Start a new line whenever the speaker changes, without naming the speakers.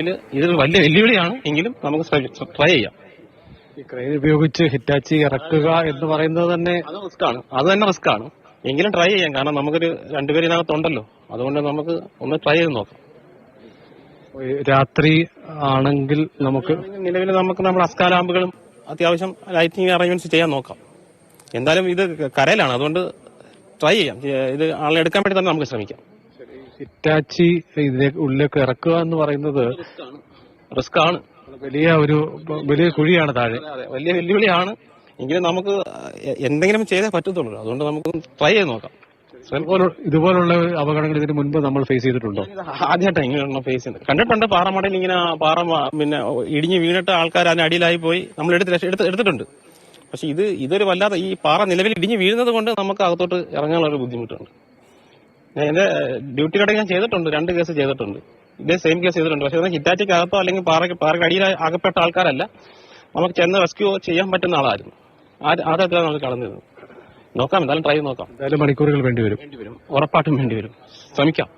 ഇത് ഇതൊരു വലിയ വെല്ലുവിളിയാണ്. എങ്കിലും നമുക്ക് ട്രൈ ചെയ്യാം.
ഈ ക്രെയിൻ ഉപയോഗിച്ച് ഹിറ്റാച്ചി ഇറക്കുക എന്ന് പറയുന്നത് തന്നെ
റിസ്ക്കാണ് റിസ്ക് ആണ്. അത് തന്നെ റിസ്ക് ആണ്. എങ്കിലും ട്രൈ ചെയ്യാം. കാരണം നമുക്കൊരു രണ്ടുപേരും ഇതിനകത്തുണ്ടല്ലോ അതുകൊണ്ട് നമുക്ക് ഒന്ന് ട്രൈ ചെയ്ത് നോക്കാം.
രാത്രി ആണെങ്കിൽ നമുക്ക്
നിലവിൽ നമുക്ക് നമ്മുടെ അസ്കാലാമ്പുകളും അത്യാവശ്യം ലൈറ്റിംഗ് അറേഞ്ച്മെന്റ്സ് ചെയ്യാൻ നോക്കാം. എന്തായാലും ഇത് കരയിലാണ്. അതുകൊണ്ട് ട്രൈ ചെയ്യാം. ഇത് ആളെടുക്കാൻ വേണ്ടി തന്നെ നമുക്ക് ശ്രമിക്കാം.
ഹിറ്റാച്ചി ഇതിലേക്ക് ഉള്ളിലേക്ക് ഇറക്കുക എന്ന് പറയുന്നത്
റിസ്ക് ആണ്
വലിയ ഒരു വലിയ കുഴിയാണ് താഴെ.
വലിയ വെല്ലുവിളിയാണ്. എങ്കിലും നമുക്ക് എന്തെങ്കിലും ചെയ്തേ പറ്റത്തുള്ളൂ. അതുകൊണ്ട് നമുക്ക് ട്രൈ ചെയ്ത് നോക്കാം.
ഇതുപോലുള്ള അപകടങ്ങൾ ഇതിന് മുൻപ് നമ്മൾ ഫേസ് ചെയ്തിട്ടുണ്ടോ?
ആദ്യമായിട്ടാണ് ഇങ്ങനെ ഫേസ് ചെയ്യുന്നത്. കണ്ടിട്ടുണ്ട് പാറമടയിൽ ഇങ്ങനെ പാറ പിന്നെ ഇടിഞ്ഞ് വീണിട്ട് ആൾക്കാർ അതിന് അടിയിലായി പോയി. നമ്മൾ എടുത്ത് എടുത്തിട്ടുണ്ട്. പക്ഷെ ഇത് ഇതൊരു വല്ലാതെ ഈ പാറ നിലവിൽ ഇടിഞ്ഞ് വീഴുന്നത് കൊണ്ട് നമുക്ക് അകത്തോട്ട് ഇറങ്ങാനുള്ള ഒരു ബുദ്ധിമുട്ടുണ്ട്. ഞാൻ ഡ്യൂട്ടി കടയിൽ ഞാൻ ചെയ്തിട്ടുണ്ട് രണ്ട് കേസ് ചെയ്തിട്ടുണ്ട്. ഇതേ സെയിം കേസ് ചെയ്തിട്ടുണ്ട്. പക്ഷെ ഹിറ്റാച്ചിക്ക് അകത്തോ അല്ലെങ്കിൽ പാറയ്ക്ക് പാറയ്ക്ക് അടിയിൽ അകപ്പെട്ട ആൾക്കാരല്ല. നമുക്ക് ചെന്ന് റെസ്ക്യൂ ചെയ്യാൻ പറ്റുന്ന ആളായിരുന്നു. ആ നമ്മൾ നമുക്ക് കടന്നിരുന്നത്? നോക്കാം എന്തായാലും ട്രൈ നോക്കാം.
എന്തായാലും മണിക്കൂറുകൾ വേണ്ടി വരും
വേണ്ടി വരും ഉറപ്പായിട്ടും വേണ്ടി വരും ശ്രമിക്കാം.